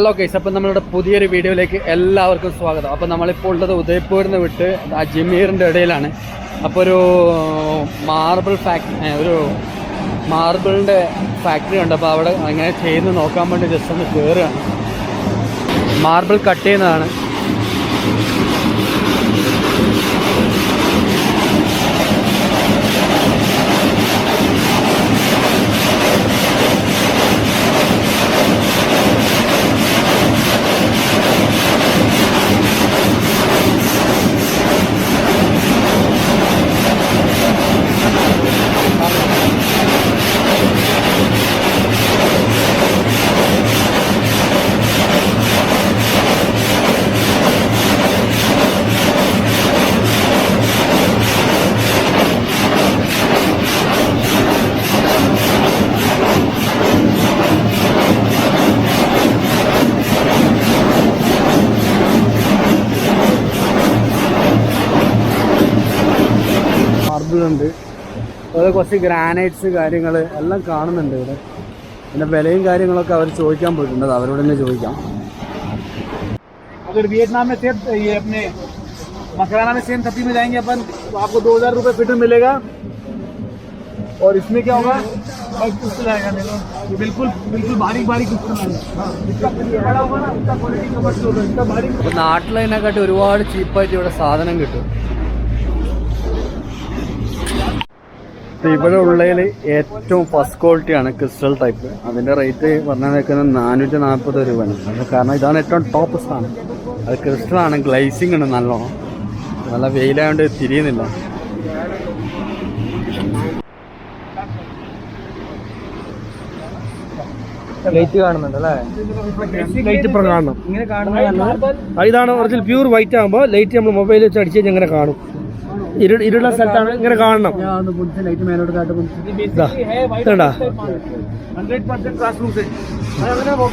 Hello case അപ്പം നമ്മളുടെ പുതിയൊരു വീഡിയോയിലേക്ക് എല്ലാവർക്കും സ്വാഗതം. അപ്പോൾ നമ്മളിപ്പോൾ ഉള്ളത് ഉദയ്പൂരിൽ നിന്ന് വിട്ട് അജ്മീറിന്റെ ഇടയിലാണ്. അപ്പോൾ ഒരു മാർബിൾ ഫാക്ടറി ഒരു മാർബിളിന്റെ ഫാക്ടറി ഉണ്ട്. അപ്പോൾ അവിടെ അങ്ങനെ ചെയ്യുന്നത് നോക്കാൻ വേണ്ടി ജസ്റ്റ് ഒന്ന് കയറുകയാണ് മാർബിൾ കട്ട് ചെയ്യുന്നതാണ്. മാർബിൾ ഉണ്ട് അതുപോലെ കുറച്ച് ഗ്രാനൈറ്റ്സ് കാര്യങ്ങൾ എല്ലാം കാണുന്നുണ്ട് ഇവിടെ പിന്നെ വിലയും കാര്യങ്ങളൊക്കെ അവർ ചോദിക്കാൻ പോയിട്ടുണ്ട് അത് അവരോട് തന്നെ ചോദിക്കാം अगर वियतनाम में सेब ये अपने मकराना में सेम थप्पी में जाएंगे अपन तो आपको दो हजार रुपये फीटर मिलेगा और इसमें क्या होगा बस क्रिस्टल आएगा देखो ये बिल्कुल बिल्कुल बारीक बारीक क्रिस्टल आएगा जिसका बड़ा होगा ना उसका क्वालिटी कमर्शियल होगा इसका बारीक അപ്പോൾ നാട്ടിലതിനെക്കാട്ടി ഒരുപാട് ചീപ്പായിട്ട് ഇവിടെ സാധനം കിട്ടും ഇവിടെ ഉള്ളതിൽ ഏറ്റവും ഫസ്റ്റ് ക്വാളിറ്റി ആണ് ക്രിസ്റ്റൽ ടൈപ്പ് അതിന്റെ റേറ്റ് പറഞ്ഞാൽ നിൽക്കുന്നത് നാനൂറ്റി നാൽപ്പത് രൂപയാണ്. കാരണം ഇതാണ് ഏറ്റവും ടോപ്പ് സാധനം അത് ക്രിസ്റ്റൽ ആണ് ഗ്ലൈസിംഗ് ഉണ്ട് നല്ലോണം. നല്ല വെയിലായതുകൊണ്ട് തിരിയുന്നില്ല. ലൈറ്റ് കാണുന്നുണ്ട് അല്ലേ? ലൈറ്റ് ഇപ്പം കാണണം. ഇങ്ങനെ കാണുന്നത് ആ, ഇതാണ് ഒറിജിനൽ പ്യൂർ വൈറ്റ് ആകുമ്പോൾ ലൈറ്റ് നമ്മൾ മൊബൈൽ വെച്ച് അടിച്ച് കഴിഞ്ഞാൽ ഇങ്ങനെ കാണും. ഇരുള്ള സ്ഥലത്താണ് ഇങ്ങനെ കാണണം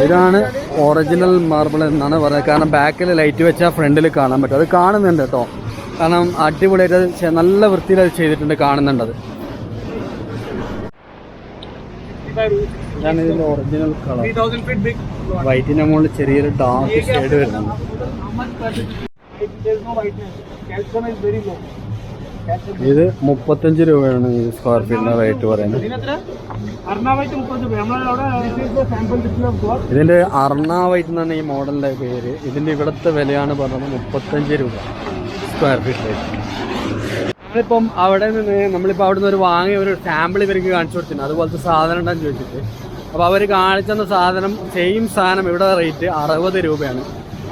ഇതാണ് ഒറിജിനൽ മാർബിൾ എന്നാണ് പറയുന്നത് കാരണം ബാക്കിൽ ലൈറ്റ് വെച്ചാൽ ഫ്രണ്ടിൽ കാണാൻ പറ്റും അത് കാണുന്നുണ്ട് കേട്ടോ കാരണം അടിപൊളിയായിട്ട് നല്ല വൃത്തിയിൽ അത് ചെയ്തിട്ടുണ്ട് കാണുന്നുണ്ടത് ഇതാണ് ഒറിജിനൽ കളർ വൈറ്റിന്റെ മുകളിൽ ചെറിയൊരു ഡാർക്ക് ഷെയ്ഡ് വരുന്നുണ്ട് ഇത് മുപ്പത്തഞ്ച് രൂപയാണ് ഈ സ്ക്വയർ ഫീറ്റിന് റേറ്റ് പറയുന്നത്. ഇതിന്റെ അർണാവൈറ്റ് എന്നാണ് ഈ മോഡലിന്റെ പേര്. ഇതിന്റെ ഇവിടുത്തെ വിലയാണ് പറഞ്ഞത് മുപ്പത്തഞ്ച് രൂപ സ്ക്വയർ ഫീറ്റ് നമ്മളിപ്പം അവിടെ നിന്ന് നമ്മളിപ്പോൾ അവിടെ നിന്ന് ഒരു വാങ്ങിയ ഒരു സാമ്പിൾ ഇവർക്ക് കാണിച്ചു കൊടുത്തിട്ടുണ്ട്. അതുപോലത്തെ സാധനം ഉണ്ടെന്ന് ചോദിച്ചിട്ട്. അപ്പോൾ അവർ കാണിച്ചെന്ന സാധനം സെയിം സാധനം ഇവിടെ റേറ്റ് അറുപത് രൂപയാണ്.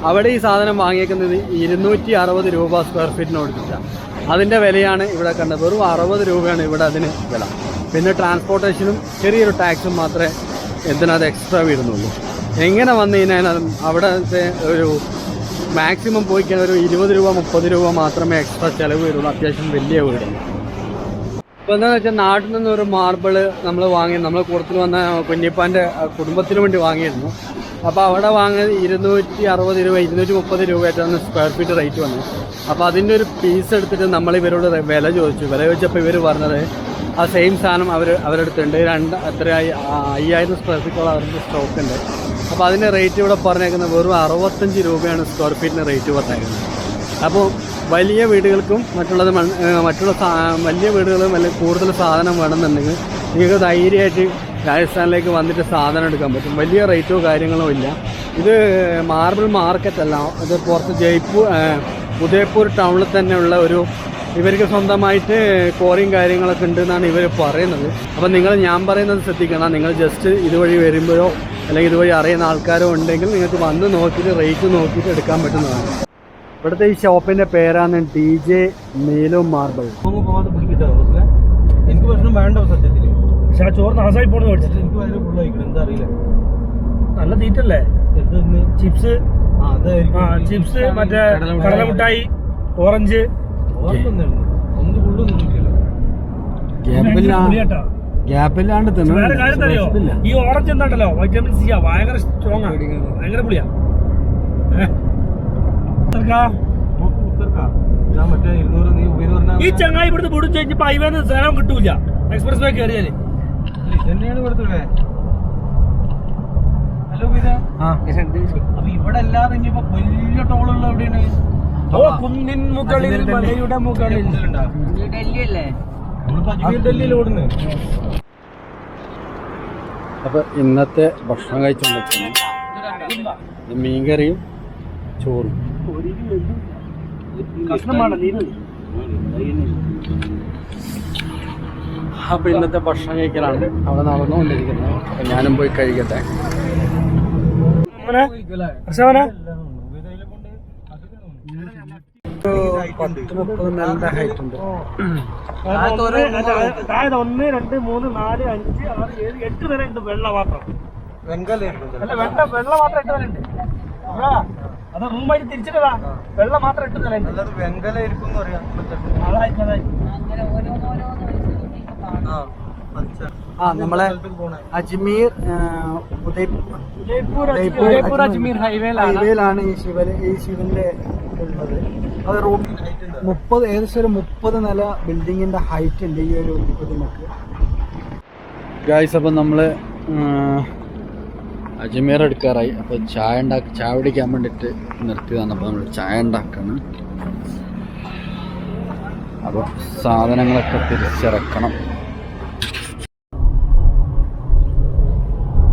അവിടെ ഈ സാധനം വാങ്ങിയേക്കുന്നത് ഇരുന്നൂറ്റി അറുപത് രൂപ സ്ക്വയർ ഫീറ്റിന് കൊടുത്തിട്ടാണ് അതിന്റെ വിലയാണ് ഇവിടെ കണ്ടത്. വെറും അറുപത് രൂപയാണ് ഇവിടെ അതിന് വില. പിന്നെ ട്രാൻസ്പോർട്ടേഷനും ചെറിയൊരു ടാക്സും മാത്രമേ എന്തിനത് എക്സ്ട്രാ വീടുന്നുള്ളൂ എങ്ങനെ വന്നു കഴിഞ്ഞാൽ അവിടുത്തെ ഒരു മാക്സിമം പോയി കഴിഞ്ഞാൽ ഒരു ഇരുപത് രൂപ മുപ്പത് രൂപ മാത്രമേ എക്സ്ട്രാ ചിലവ് വരുള്ളൂ. അത്യാവശ്യം വലിയ വീടാണ്. അപ്പോൾ എന്താണെന്ന് വെച്ചാൽ നാട്ടിൽ നിന്ന് ഒരു മാർബിൾ നമ്മൾ വാങ്ങി നമ്മൾ കൂടത്തിൽ വന്ന കുഞ്ഞിപ്പാന്റെ കുടുംബത്തിന് വേണ്ടി വാങ്ങിയിരുന്നു. അപ്പോൾ അവിടെ വാങ്ങിയത് ഇരുന്നൂറ്റി അറുപത് രൂപ ഇരുന്നൂറ്റി മുപ്പത് രൂപയായിട്ടാണ് സ്ക്വയർ ഫീറ്റ് റേറ്റ് വന്നത്. അപ്പോൾ അതിന്റെ ഒരു പീസ് എടുത്തിട്ട് നമ്മൾ ഇവരോട് വില ചോദിച്ചു. വില ചോദിച്ചപ്പോൾ ഇവർ പറഞ്ഞത് ആ സെയിം സാധനം അവർ അവരെടുത്തുണ്ട് രണ്ട് അത്ര അയ്യായിരം സ്ക്വയർ ഫീറ്റോളം അവരുടെ സ്റ്റോക്ക് ഉണ്ട്. അപ്പോൾ അതിന്റെ റേറ്റ് ഇവിടെ പറഞ്ഞേക്കുന്നത് വെറും അറുപത്തഞ്ച് രൂപയാണ് സ്ക്വയർ ഫീറ്റിന് റേറ്റ് പറഞ്ഞേക്കുന്നത് അപ്പോൾ വലിയ വീടുകൾക്കും മറ്റുള്ളത് മറ്റുള്ള വലിയ വീടുകളും അല്ലെങ്കിൽ കൂടുതൽ സാധനം വേണമെന്നുണ്ടെങ്കിൽ നിങ്ങൾക്ക് ധൈര്യമായിട്ട് രാജസ്ഥാനിലേക്ക് വന്നിട്ട് സാധനം എടുക്കാൻ പറ്റും. വലിയ റേറ്റോ കാര്യങ്ങളോ ഇല്ല. ഇത് മാർബിൾ മാർക്കറ്റ് അല്ല. ഇത് പുറത്ത് ജയ്പൂർ ഉദയപൂർ ഉദയ്പൂർ ടൗണിൽ തന്നെയുള്ള ഒരു ഇവർക്ക് സ്വന്തമായിട്ട് കോറിയും കാര്യങ്ങളൊക്കെ ഉണ്ട് എന്നാണ് ഇവർ പറയുന്നത്. അപ്പോൾ നിങ്ങൾ ഞാൻ പറയുന്നത് ശ്രദ്ധിക്കണം. നിങ്ങൾ ജസ്റ്റ് ഇതുവഴി വരുമ്പോഴോ അല്ലെങ്കിൽ ഇതുവഴി അറിയുന്ന ആൾക്കാരോ ഉണ്ടെങ്കിൽ നിങ്ങൾക്ക് വന്ന് നോക്കിയിട്ട് റേറ്റ് നോക്കിയിട്ട് എടുക്കാൻ പറ്റുന്നതാണ്. ഇവിടുത്തെ ഈ ഷോപ്പിന്റെ പേരാണ് ഡി ജെ നീലു മാർബിൾ. എനിക്ക് പ്രശ്നം വേണ്ട സത്യത്തിൽ പക്ഷെ ആ ചോറ് നാസായി പോണെന്ന് മേടിച്ചിട്ട്. എനിക്ക് ഭയങ്കര ഫുള്ളായിരിക്കണം എന്താ അറിയില്ല. നല്ല തീറ്റല്ലേ? ചിപ്സ്. ആ ചിപ്സ് മറ്റേ കടലമുട്ടായി ഓറഞ്ച്. ഗ്യാപ്പില്ലാണ്ട് വേറെ കാര്യം അറിയോ ഈ ഓറഞ്ച് എന്താണ്ടല്ലോ? വൈറ്റമിൻ സി ആ. ഭയങ്കര സ്ട്രോങ് ആണ് ഭയങ്കര പുളിയാ. ഏ? ഉപയോഗ ഈ ചങ്ങായി ഇവിടുന്ന് വിടും കഴിഞ്ഞപ്പോ ഹൈവേന്ന് സ്ഥലം കിട്ടൂല. എക്സ്പ്രസ് വേ കയറിയാൽ ഇവിടുത്തെ ഇവിടെ അല്ലാതെ ഇനിയിപ്പോ വലിയ ടോളുള്ള എവിടെയാണ്? ഓ കുന്നിൻ മുകളിൽ മലയുടെ മുകളിൽ. നമ്മളിപ്പോ അജ്മീർ ഡൽഹിയിൽ ഓടുന്നത്. അപ്പൊ ഇന്നത്തെ ഭക്ഷണം കഴിച്ചുകൊണ്ടിരിക്കുന്നത് മീൻകറിയും ചോറും. അപ്പൊ ഇന്നത്തെ ഭക്ഷണം കഴിക്കലാണ്. അവിടെ നടന്നുകൊണ്ടിരിക്കുന്നത് അപ്പൊ ഞാനും പോയി കഴിക്കട്ടെ. പത്ത് മുപ്പത് നല്ല ഹൈറ്റ് ഉണ്ട് അതായത് ഒന്ന് രണ്ട് മൂന്ന് നാല് അഞ്ച് ആറ് ഏഴ് എട്ട് വരെ ഉണ്ട്. വെള്ള മാത്രം അല്ല വെള്ള വെള്ള മാത്രം എട്ട് വരെ ഉണ്ട് അത് മുമ്പായിട്ട് തിരിച്ചിട്ടതാ. വെള്ളം മാത്രം ഇട്ടുന്നില്ല. ആ നമ്മളെ അജ്മീർ ഉദയ്പൂർ അജ്മീർ. ഹൈവേയിലാണ് ഹൈവേയിലാണ് ഈ ശിവൻ ഈ ശിവന്റെ ഉള്ളത്. അത് റൂം മുപ്പത് ഏകദേശം ഒരു മുപ്പത് നില ബിൽഡിങ്ങിന്റെ ഹൈറ്റ് ഉണ്ട് ഈ ഒരു ഇതിനൊക്കെ ഗായ്സ് അപ്പം നമ്മൾ അജ്മീർ എടുക്കാറായി. അപ്പോൾ ചായ ഉണ്ടാക്കി ചായ പിടിക്കാൻ വേണ്ടിയിട്ട് നിർത്തിയതാണ്. അപ്പോൾ നമ്മൾ ചായ ഉണ്ടാക്കണം. അപ്പോൾ സാധനങ്ങളൊക്കെ തിരിച്ചിറക്കണം.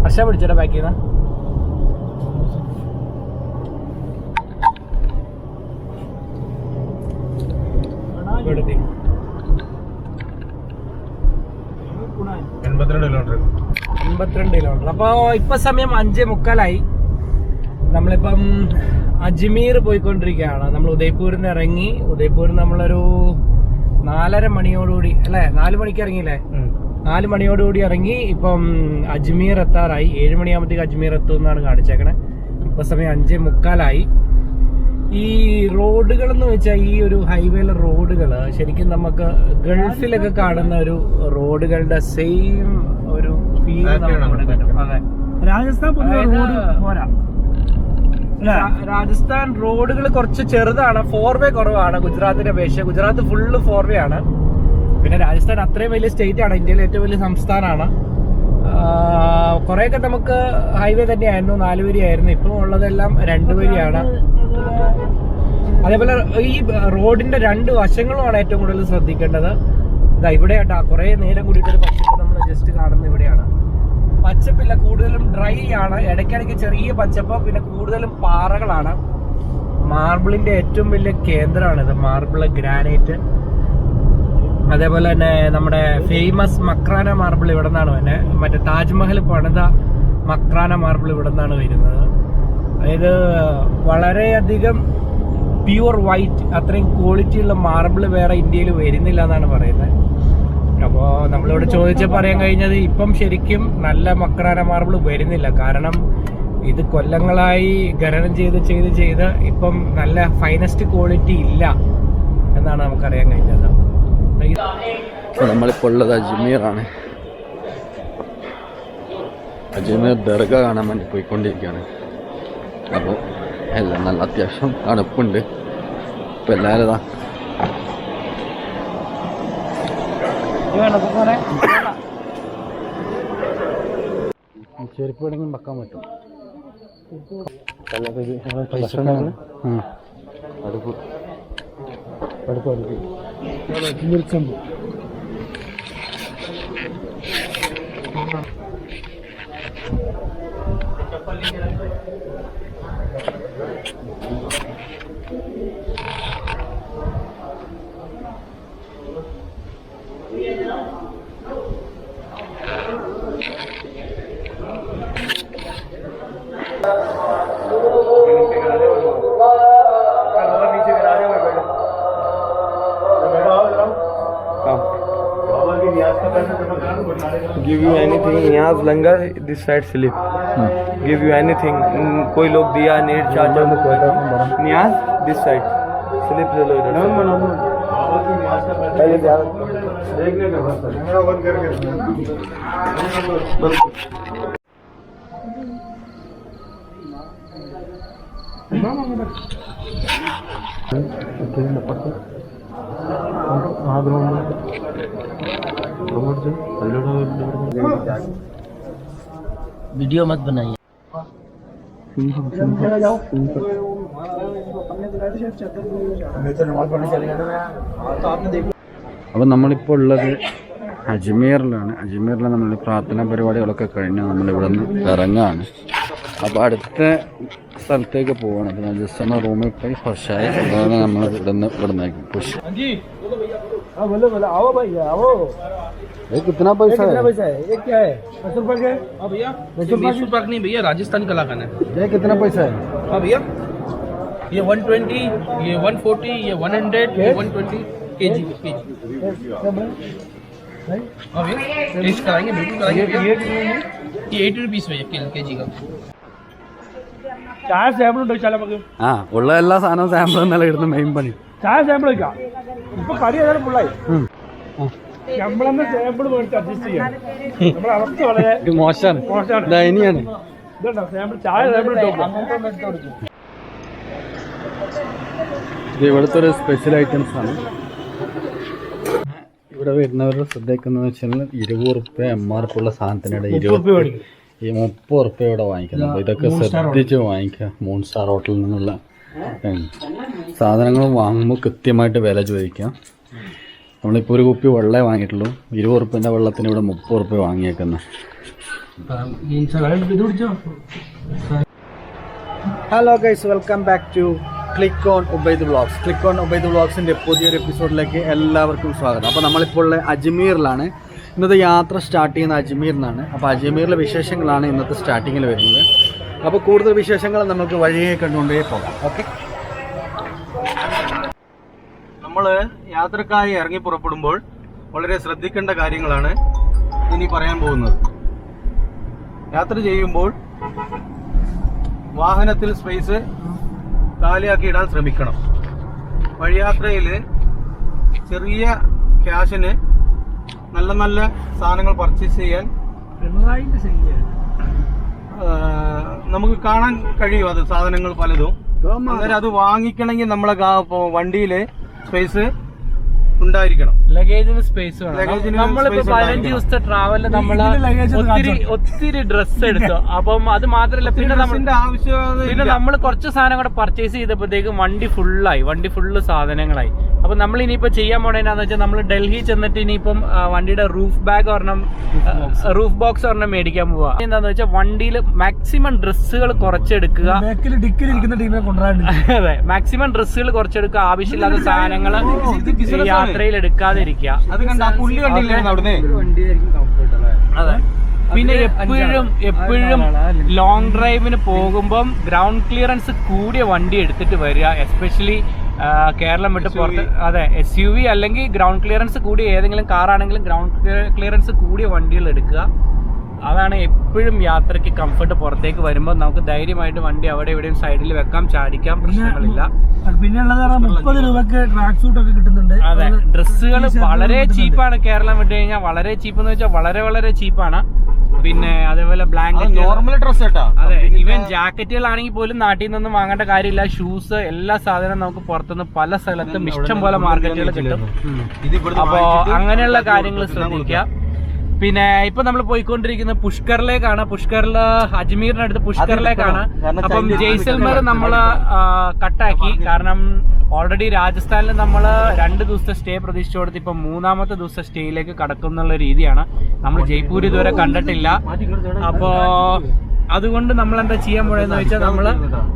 ഹർഷ പിടിച്ചോടെ ബാക്കി എൺപത്തിരണ്ട് കിലോമീറ്റർ എൺപത്തിരണ്ട് കിലോമീറ്റർ അപ്പോൾ ഇപ്പം സമയം അഞ്ചേ മുക്കാലായി. നമ്മളിപ്പം അജ്മീർ പോയിക്കൊണ്ടിരിക്കുകയാണ്. നമ്മൾ ഉദയ്പൂരിൽ നിന്ന് ഇറങ്ങി ഉദയ്പൂരിൽ നമ്മളൊരു നാലര മണിയോടുകൂടി അല്ലേ? നാല് മണിക്ക് ഇറങ്ങിയില്ലേ? നാല് മണിയോടുകൂടി ഇറങ്ങി ഇപ്പം അജ്മീർ എത്താറായി. ഏഴ് മണിയാകുമ്പോഴത്തേക്ക് അജ്മീർ എത്തും എന്നാണ് കാണിച്ചേക്കണേ. ഇപ്പൊ സമയം അഞ്ചേ മുക്കാലായി. ഈ റോഡുകൾ എന്ന് വെച്ചാൽ ഈ ഒരു ഹൈവേയിലെ റോഡുകൾ ശരിക്കും നമുക്ക് ഗൾഫിലൊക്കെ കാണുന്ന ഒരു റോഡുകളുടെ സെയിം ഒരു ഫീൽ അതെ. രാജസ്ഥാൻ പൊതുവെ റോഡ് പോരാ. രാജസ്ഥാൻ റോഡുകൾ കുറച്ച് ചെറുതാണ്. ഫോർ വേ കുറവാണ് ഗുജറാത്തിനെ അപേക്ഷിച്ച് ഗുജറാത്ത് ഫുള്ള് ഫോർ വേ ആണ്. പിന്നെ രാജസ്ഥാൻ അത്രയും വലിയ സ്റ്റേറ്റ് ആണ്. ഇന്ത്യയിലെ ഏറ്റവും വലിയ സംസ്ഥാനമാണ്. കുറേയൊക്കെ നമുക്ക് ഹൈവേ തന്നെയായിരുന്നു. നാല് വരിയായിരുന്നു. ഇപ്പം ഉള്ളതെല്ലാം രണ്ട് വരിയാണ്. അതേപോലെ ഈ റോഡിന്റെ രണ്ട് വശങ്ങളുമാണ് ഏറ്റവും കൂടുതൽ ശ്രദ്ധിക്കേണ്ടത്. ഇതാ ഇവിടെ കേട്ടാ കുറെ നേരം കൂടിയിട്ട് പക്ഷേ നമ്മൾ ജസ്റ്റ് കാണുന്നത് ഇവിടെയാണ്. പച്ചപ്പില്ല കൂടുതലും ഡ്രൈ ആണ്. ഇടയ്ക്കിടയ്ക്ക് ചെറിയ പച്ചപ്പ് പിന്നെ കൂടുതലും പാറകളാണ്. മാർബിളിന്റെ ഏറ്റവും വലിയ കേന്ദ്രമാണിത് മാർബിൾ ഗ്രാനൈറ്റ്. അതേപോലെ തന്നെ നമ്മുടെ ഫേമസ് മക്രാന മാർബിൾ ഇവിടെ നിന്നാണ് തന്നെ മറ്റേ താജ്മഹൽ പണിത മക്രാന മാർബിൾ ഇവിടെ നിന്നാണ് വരുന്നത്. അതായത് വളരെയധികം പ്യുവർ വൈറ്റ് അത്രയും ക്വാളിറ്റിയുള്ള മാർബിൾ വേറെ ഇന്ത്യയിൽ വരുന്നില്ല എന്നാണ് പറയുന്നത്. അപ്പോൾ നമ്മളിവിടെ ചോദിച്ചാൽ പറയാൻ കഴിഞ്ഞത് ഇപ്പം ശരിക്കും നല്ല മക്രാന മാർബിൾ വരുന്നില്ല. കാരണം ഇത് കൊല്ലങ്ങളായി ഖനനം ചെയ്ത് ചെയ്ത് ചെയ്ത് ഇപ്പം നല്ല ഫൈനസ്റ്റ് ക്വാളിറ്റി ഇല്ല എന്നാണ് നമുക്കറിയാൻ കഴിഞ്ഞത്. നമ്മളിപ്പോൾ ഉള്ളത് അജ്മീറാണ്. അജ്മീർ ദർഗ കാണാൻ വേണ്ടി പോയിക്കൊണ്ടിരിക്കുകയാണ്. അപ്പോൾ എല്ലാം നല്ല അത്യാവശ്യം തണുപ്പുണ്ട്. ഇപ്പോൾ എല്ലാവരും ഇതാ ചെരുപ്പ് വേണമെങ്കിലും വെക്കാൻ പറ്റും. പൈസ അടുപ്പ്. അടുപ്പ് അടുപ്പ്. നിർച്ചമ്പ് give this side slip give you anything कोई लोग दिया net charger Niyaz this side slip ले लो इधर ఆ గ్రౌండ్ గ్రౌండ్ పదిహేడు वीडियो मत बनाइए അപ്പോൾ നമ്മളിപ്പോൾ ഉള്ളത് അജ്മീറിലാണ് അജ്മീറിൽ നമ്മൾ പ്രാർത്ഥനാ പരിപാടികളൊക്കെ കഴിഞ്ഞ് നമ്മൾ ഇവിടെ നിന്ന് ഇറങ്ങാണ് അപ്പോൾ അടുത്ത സ്ഥലത്തേക്ക് പോവാണ് അപ്പോൾ ഞാൻ ജസ്റ്റ് ഒന്ന് റൂമിൽ പോയി ഫ്രഷായി അതാണ് നമ്മൾ ഇവിടെ നിന്ന് ഇവിടെ നിന്ന് പുഷ് हाँ बोलो बोलो। आओ भाई आओ। ये कितना पैसा है? पैसा है? ये क्या है? हाँ, भैया। नहीं भैया राजस्थानी कलाकंद है। ये कितना पैसा है? हाँ भैया। ये वन ट्वेंटी ये वन फोर्टी ये वन हंड्रेड ये वन ट्वेंटी के जी के। जी टेस्ट हाँ, कराएँगे बिल्कुल कराएँगे ये एटी रुपीज़ भैया के जी का। ഇപ്പൊ കറി ഏതായാലും പിള്ളായി നമ്മളെന്ന് സാമ്പിൾ മേടിച്ച് അഡ്ജസ്റ്റ് ചെയ്യാം. നമ്മുടെ അവസ്ഥ വളരെ മോശമാണ്. മോശമാണ്. ദയനീയാണ് ഇതുണ്ടോ? സാമ്പിൾ ചായ സാമ്പിൾ ഇത് ഇവിടുത്തെ ഒരു സ്പെഷ്യൽ ഐറ്റംസ് ആണ്. ഇവിടെ വരുന്നവരുടെ ശ്രദ്ധിക്കുന്ന വെച്ചാൽ ഇരുപത് റുപ്യ എം ആർ പി ഉള്ള സാധനത്തിനിടെ ഇരുപത് ഈ മുപ്പത് റുപ്യ ഇവിടെ വാങ്ങിക്കുന്നത് ഇതൊക്കെ ശ്രദ്ധിച്ച് വാങ്ങിക്കുക. മൂൺ സ്റ്റാർ ഹോട്ടലിൽ നിന്നുള്ള. സാധനങ്ങൾ വാങ്ങുമ്പോൾ കൃത്യമായിട്ട് വില ചോദിക്കാം. നമ്മളിപ്പോൾ ഒരു കുപ്പി വെള്ളമേ വാങ്ങിയിട്ടുള്ളൂ. ഇരുപത് ഉറുപ്പ്യന്റെ വെള്ളത്തിന് ഇവിടെ മുപ്പത് ഉറുപ്പ്യ വാങ്ങിയേക്കുന്നത് hello guys welcome back to click on Ubaid vlogs click on Ubaid വ്ളോഗ്സിന്റെ പുതിയൊരു എപ്പിസോഡിലേക്ക് എല്ലാവർക്കും സ്വാഗതം. അപ്പോൾ നമ്മളിപ്പോൾ ഉള്ള അജ്മീറിലാണ്. ഇന്നത്തെ യാത്ര സ്റ്റാർട്ട് ചെയ്യുന്ന അജ്മീറിനാണ് അപ്പോൾ അജ്മീറിലെ വിശേഷങ്ങളാണ് ഇന്നത്തെ സ്റ്റാർട്ടിങ്ങിൽ വരുന്നത്. അപ്പോൾ കൂടുതൽ വിശേഷങ്ങൾ നമുക്ക് വഴിയെ കണ്ടുകൊണ്ടേ പോകാം. ഓക്കെ? നമ്മൾ യാത്രക്കായി ഇറങ്ങി പുറപ്പെടുമ്പോൾ വളരെ ശ്രദ്ധിക്കേണ്ട കാര്യങ്ങളാണ് ഇനി പറയാൻ പോകുന്നത്. യാത്ര ചെയ്യുമ്പോൾ വാഹനത്തിൽ സ്പേസ് കാലിയാക്കി ഇടാൻ ശ്രമിക്കണം. വഴിയാത്രയിൽ ചെറിയ ക്യാഷിന് നല്ല നല്ല സാധനങ്ങൾ പർച്ചേസ് ചെയ്യാൻ നമുക്ക് കാണാൻ കഴിയും അത് സാധനങ്ങൾ പലതും. അന്നേരം അത് വാങ്ങിക്കണമെങ്കിൽ നമ്മളെ വണ്ടിയിൽ സ്പേസ് ഉണ്ടായിരിക്കണം. ലഗേജിന് സ്പേസ് വേണം. നമ്മളിപ്പോ space പതിനഞ്ച്. ദിവസത്തെ ട്രാവലിൽ luggage ഒന്ന് ഒത്തിരി ഒത്തിരി ഡ്രസ്സ് എടുത്തു. അപ്പം അത് മാത്രല്ല പിന്നെ നമ്മൾ പിന്നെ നമ്മൾ നമ്മൾ കുറച്ച് സാധനം കൂടെ പർച്ചേസ് ചെയ്തപ്പോഴത്തേക്കും വണ്ടി ഫുള്ളായി വണ്ടി ഫുള്ള് സാധനങ്ങളായി. അപ്പൊ നമ്മൾ ഇനിയിപ്പോ ചെയ്യാൻ പോണേന്നാന്ന് വെച്ചാൽ നമ്മൾ ഡൽഹി ചെന്നിട്ട് ഇനിയിപ്പം വണ്ടിയുടെ റൂഫ് ബാഗ് ഒരെണ്ണം റൂഫ് ബോക്സ് ഒരെണ്ണം മേടിക്കാൻ പോവാ. എന്താന്ന് വെച്ചാൽ വണ്ടിയിൽ മാക്സിമം ഡ്രസ്സുകൾ കുറച്ചെടുക്കുക. അതെ മാക്സിമം ഡ്രസ്സുകൾ കുറച്ചെടുക്കുക. ആവശ്യമില്ലാത്ത സാധനങ്ങൾ. യാത്രയിൽ എടുക്കാതിരിക്കുക. അതെ പിന്നെ എപ്പോഴും എപ്പോഴും ലോങ് ഡ്രൈവിന് പോകുമ്പം ഗ്രൗണ്ട് ക്ലിയറൻസ് കൂടിയ വണ്ടി എടുത്തിട്ട് വരിക. എസ്പെഷ്യലി കേരളം വിട്ട് പുറത്ത് അതെ എസ് യു വി അല്ലെങ്കിൽ ഗ്രൗണ്ട് ക്ലിയറൻസ് കൂടിയ ഏതെങ്കിലും കാറാണെങ്കിലും ഗ്രൗണ്ട് ക്ലിയറൻസ് കൂടിയ വണ്ടികൾ എടുക്കുക. അതാണ് എപ്പോഴും യാത്രയ്ക്ക് കംഫർട്ട് പുറത്തേക്ക് വരുമ്പോൾ നമുക്ക് ധൈര്യമായിട്ട് വണ്ടി അവിടെ എവിടെയും സൈഡിൽ വെക്കാം ചാടിക്കാം പ്രശ്നങ്ങളില്ല. പിന്നെ ഉള്ളത് മുപ്പത് രൂപക്ക് ട്രാക്ക് സൂട്ട് ഒക്കെ കിട്ടുന്നുണ്ട്. അതെ ഡ്രസ്സുകൾ വളരെ ചീപ്പാണ് കേരളം വിട്ട് കഴിഞ്ഞാൽ. വളരെ ചീപ്പ് എന്ന് വെച്ചാൽ വളരെ വളരെ ചീപ്പാണ് പിന്നെ അതേപോലെ ബ്ലാങ്കറ്റ് നോർമൽ ഡ്രസ് കേട്ടോ അതെ ഈവൻ ജാക്കറ്റുകളാണെങ്കിൽ പോലും നാട്ടിൽ നിന്നും വാങ്ങേണ്ട കാര്യമില്ല. ഷൂസ് എല്ലാ സാധനവും നമുക്ക് പുറത്തുനിന്ന് പല സ്ഥലത്തും ഇഷ്ടം പോലെ മാർക്കറ്റുകൾ കിട്ടും. അപ്പോ അങ്ങനെയുള്ള കാര്യങ്ങൾ ശ്രദ്ധിക്കാം ശ്രദ്ധിക്കുക. പിന്നെ ഇപ്പൊ നമ്മൾ പോയിക്കൊണ്ടിരിക്കുന്നത് പുഷ്കറിലേക്കാണ്. പുഷ്കറിൽ അജ്മീറിനടുത്ത് പുഷ്കറിലേക്കാണ്. അപ്പം ജയ്സൽമർ നമ്മൾ കട്ടാക്കി. കാരണം ഓൾറെഡി രാജസ്ഥാനിൽ നമ്മൾ രണ്ട് ദിവസത്തെ സ്റ്റേ പ്രതീക്ഷിച്ചു കൊടുത്ത് ഇപ്പൊ മൂന്നാമത്തെ ദിവസത്തെ സ്റ്റേയിലേക്ക് കടക്കും എന്നുള്ള രീതിയാണ്. നമ്മൾ ജയ്പൂർ ഇതുവരെ കണ്ടിട്ടില്ല. അപ്പോ അതുകൊണ്ട് നമ്മൾ എന്താ ചെയ്യാൻ പോണെന്ന് വെച്ചാൽ നമ്മൾ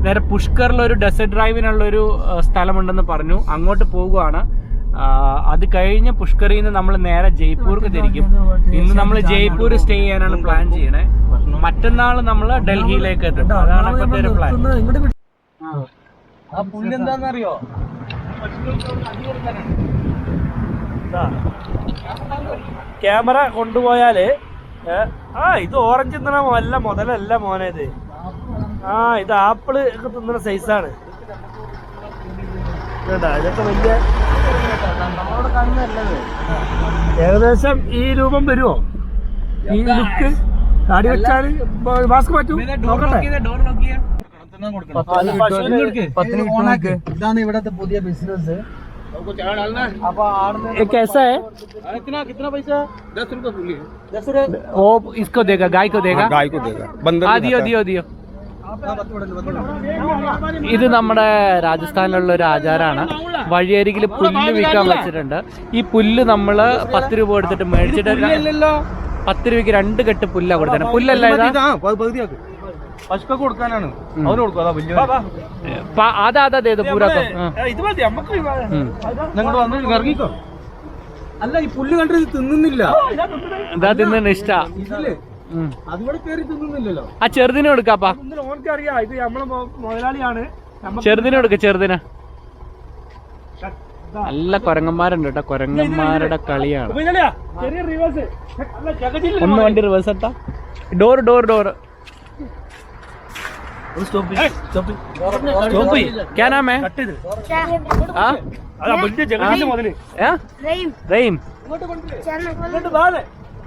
നേരെ പുഷ്കറിൽ ഒരു ഡെസേർട്ട് ഡ്രൈവിനുള്ള ഒരു സ്ഥലമുണ്ടെന്ന് പറഞ്ഞു. അങ്ങോട്ട് പോകുവാണ്. അത് കഴിഞ്ഞ് പുഷ്കറിൽ നിന്ന് നമ്മൾ നേരെ ജയ്പൂർക്ക് തിരിക്കും. ഇന്ന് നമ്മൾ ജയ്പൂർ സ്റ്റേ ചെയ്യാനാണ് പ്ലാൻ ചെയ്യണേ. മറ്റന്നാൾ നമ്മൾ ഡൽഹിയിലേക്ക് എത്തും. അതാണ് ഇപ്പോഴത്തെ ഒരു പ്ലാൻ ആ ക്യാമറ കൊണ്ടുപോയാൽ ആ ഇത് ഓറഞ്ച് തിന്നണ അല്ല മുതലല്ല മോനേത് ആ ഇത് ആപ്പിൾ ഒക്കെ തിന്നണ സൈസാണ് കേട്ടാ ഇതൊക്കെ വലിയ ഏകദേശം ഈ രൂപം വരുമോ ഈ ലുക്ക് താടി വെച്ചാല് മാസ്ക് പറ്റും നോക്കട്ടെ ഡോർ നോക്കിയാ ഇതാണ് ഇവിടുത്തെ പുതിയ ബിസിനസ് ये कैसा है कितना कितना पैसा दस रुपए पुल्ली वो इसको देगा गाय को देगा गाय को देगा बंदर हाँ दियो दियो दियो ഇത് നമ്മുടെ രാജസ്ഥാനിലുള്ള ഒരു ആചാരമാണ്. വഴിയരികിൽ പുല്ല് വിൽക്കാൻ വെച്ചിട്ടുണ്ട്. ഈ പുല്ല് നമ്മൾ പത്ത് രൂപ എടുത്തിട്ട് മേടിച്ചിട്ട് പത്ത് രൂപയ്ക്ക് രണ്ട് കെട്ട് പുല്ലാ കൊടുത്തത്. പുല്ലല്ല ഇതാ പശുക്ക കൊടുക്കാനാണ്. അവന് കൊടുക്കും അതാ വലിയ പ- അതാ അതാ അതെ പൂരാക്കോ ഇത് മതി നമുക്ക് വന്ന് ഇറങ്ങിക്കോ. അല്ല ഈ പുല്ല് കണ്ടിട്ട് ഇത് തിന്നുന്നില്ല. ഇതാ തിന്നു ഇഷ്ട. ആ ചെറുതിനെ കൊടുക്കാപ്പാ ഓനക്ക് ഇത് നമ്മളെ മുതലാളിയാണ്. ചെറുതിനെ കൊടുക്ക ചെറുതിനെ. നല്ല കൊരങ്ങന്മാരുണ്ട് കേട്ടോ കൊരങ്ങന്മാരുടെ കളിയാണ്. ഒന്ന് വണ്ടി റിവേഴ്സ് എത്താ ഡോർ ഡോർ ഡോർ ക്യാനാമേ ആ? हाँ അതാ വലിയ ജഗജില്ല മുതല് हाँ? रहीम रहीम ഇങ്ങോട്ട്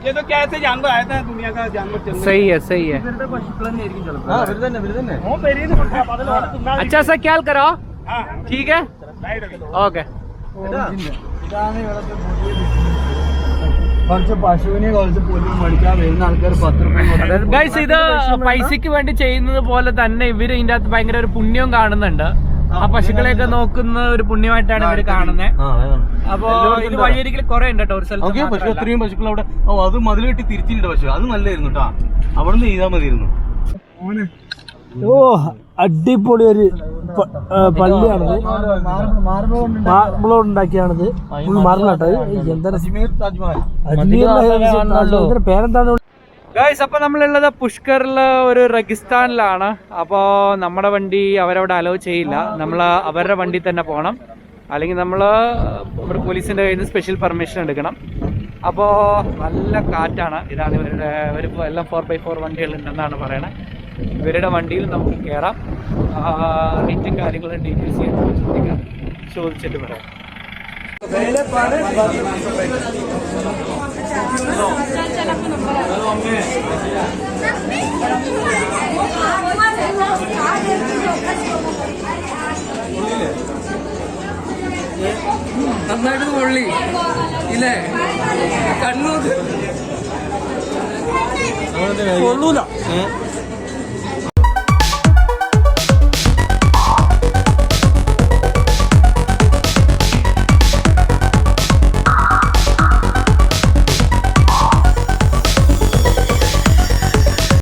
ये तो क्या ऐसे जानवर आया था दुनिया का जानवर चल सही है सही है हाँ फिर തന്നെ फिर തന്നെ ഓ പെരീന്ന് കൊടുത്താ പതിലോടെ തിന്നാ अच्छा सा ख्याल करो हाँ ठीक है ലൈറ്റ് ഒക്കെ ओके കുറച്ച് പശുവിനെ കുറച്ച് പുല്ല് മേടിക്കാൻ വരുന്ന ആൾക്കാർ പത്ത് റുപ്യ ഗൈസ് ഇത് പൈസക്ക് വേണ്ടി ചെയ്യുന്നത് പോലെ തന്നെ ഇവര് ഇതിന്റെ അകത്ത് ഭയങ്കര ഒരു പുണ്യവും കാണുന്നുണ്ട് ആ പശുക്കളെയൊക്കെ നോക്കുന്ന ഒരു പുണ്യമായിട്ടാണ് ഇവർ കാണുന്നത് അപ്പൊ ഇത് വഴിയരികിൽ കുറെ ഉണ്ട് കേട്ടോ ഒരു ഓക്കെ പശു സ്ഥലത്ത് അത്രയും പശുക്കൾ അവിടെ ഓ അത് മതിൽ കെട്ടി തിരിച്ചിട്ടുണ്ട് പശു. അത് നല്ലായിരുന്നു കേട്ടാ അവിടെ നിന്ന് ചെയ്താൽ മതിയായിരുന്നു. ഓ അടിപൊളി ഒരു പള്ളിയാണത് മാർബിൾ ഉണ്ടാക്കിയാണിത് ഫുൾ മാർബിളാട്ടോ എന്താ അജ്മീർ പേരെന്താണ് ഗൈസ് അപ്പൊ നമ്മളുള്ളത് പുഷ്കറിലെ ഒരു റെഗിസ്ഥാനിലാണ്. അപ്പോൾ നമ്മുടെ വണ്ടി അവരവിടെ അലോ ചെയ്യില്ല. നമ്മൾ അവരുടെ വണ്ടി തന്നെ പോകണം. അല്ലെങ്കിൽ നമ്മൾ ഇവിടെ പോലീസിന്റെ കയ്യിൽ നിന്ന് സ്പെഷ്യൽ പെർമിഷൻ എടുക്കണം. അപ്പോൾ നല്ല കാറ്റാണ്. ഇതാണ് ഇവരുടെ ഇവരിപ്പോൾ എല്ലാം ഫോർ ബൈ ഫോർ വണ്ടികളുണ്ടെന്നാണ് പറയണത് ഇവരുടെ വണ്ടിയിൽ നമുക്ക് കയറാം റേറ്റും കാര്യങ്ങളും ഡീറ്റെയിൽസ് ചെയ്യാൻ ചോദിച്ചിട്ട് പറയാം പൊള്ളി. ഇല്ലേ? കണ്ണൂർ കൊള്ളൂല.